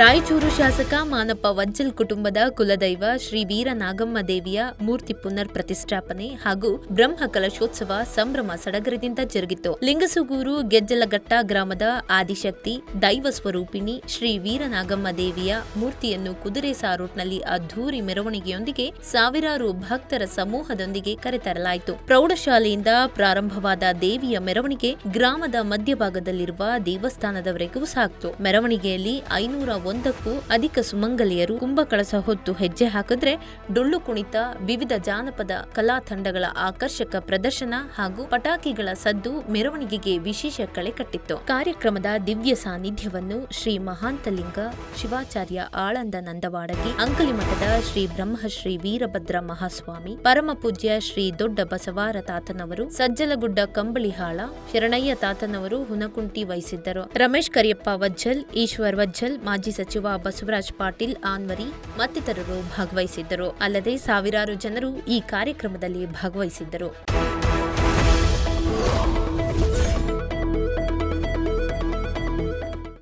ರಾಯಚೂರು ಶಾಸಕ ಮಾನಪ್ಪ ವಜ್ಜಲ್ ಕುಟುಂಬದ ಕುಲದೈವ ಶ್ರೀ ವೀರ ನಾಗಮ್ಮ ದೇವಿಯ ಮೂರ್ತಿ ಪುನರ್ ಪ್ರತಿಷ್ಠಾಪನೆ ಹಾಗೂ ಬ್ರಹ್ಮ ಕಲಶೋತ್ಸವ ಸಂಭ್ರಮ ಸಡಗರದಿಂದ ಜರುಗಿತು. ಲಿಂಗಸುಗೂರು ಗೆಜ್ಜಲಘಟ್ಟ ಗ್ರಾಮದ ಆದಿಶಕ್ತಿ, ದೈವ ಸ್ವರೂಪಿಣಿ ಶ್ರೀ ವೀರನಾಗಮ್ಮ ದೇವಿಯ ಮೂರ್ತಿಯನ್ನು ಕುದುರೆ ಸಾರೋಟ್ನಲ್ಲಿ ಅದ್ದೂರಿ ಮೆರವಣಿಗೆಯೊಂದಿಗೆ ಸಾವಿರಾರು ಭಕ್ತರ ಸಮೂಹದೊಂದಿಗೆ ಕರೆತರಲಾಯಿತು. ಪ್ರೌಢಶಾಲೆಯಿಂದ ಪ್ರಾರಂಭವಾದ ದೇವಿಯ ಮೆರವಣಿಗೆ ಗ್ರಾಮದ ಮಧ್ಯಭಾಗದಲ್ಲಿರುವ ದೇವಸ್ಥಾನದವರೆಗೂ ಸಾಕ್ತು. ಮೆರವಣಿಗೆಯಲ್ಲಿ ಐನೂರ ಒಂದಕ್ಕೂ ಅಧಿಕ ಸುಮಂಗಲಿಯರು ಕುಂಭಕಳಸ ಹೊತ್ತು ಹೆಜ್ಜೆ ಹಾಕಿದ್ರೆ ಡೊಳ್ಳು ಕುಣಿತ, ವಿವಿಧ ಜಾನಪದ ಕಲಾ ತಂಡಗಳ ಆಕರ್ಷಕ ಪ್ರದರ್ಶನ ಹಾಗೂ ಪಟಾಕಿಗಳ ಸದ್ದು ಮೆರವಣಿಗೆಗೆ ವಿಶೇಷ ಕಳೆ ಕಟ್ಟಿತ್ತು. ಕಾರ್ಯಕ್ರಮದ ದಿವ್ಯ ಸಾನ್ನಿಧ್ಯವನ್ನು ಶ್ರೀ ಮಹಾಂತಲಿಂಗ ಶಿವಾಚಾರ್ಯ ಆಳಂದ ನಂದವಾಡಗಿ ಅಂಕಲಿಮಠದ ಶ್ರೀ ಬ್ರಹ್ಮಶ್ರೀ ವೀರಭದ್ರ ಮಹಾಸ್ವಾಮಿ, ಪರಮ ಪೂಜ್ಯ ಶ್ರೀ ದೊಡ್ಡ ಬಸವಾರ ತಾತನವರು, ಸಜ್ಜಲಗುಡ್ಡ ಕಂಬಳಿಹಾಳ, ಶರಣಯ್ಯ ತಾತನವರು ಹುನಕುಂಟಿ ವಹಿಸಿದ್ದರು. ರಮೇಶ್ ಕರಿಯಪ್ಪ ವಜ್ಜಲ್, ಈಶ್ವರ್ ವಜ್ಜಲ್ ಸಚಿವ ಬಸವರಾಜ್ ಪಾಟೀಲ್ ಆನ್ವರಿ ಮತ್ತಿತರರು ಭಾಗವಹಿಸಿದ್ದರು. ಅಲ್ಲದೆ ಸಾವಿರಾರು ಜನರು ಈ ಕಾರ್ಯಕ್ರಮದಲ್ಲಿ ಭಾಗವಹಿಸಿದ್ದರು.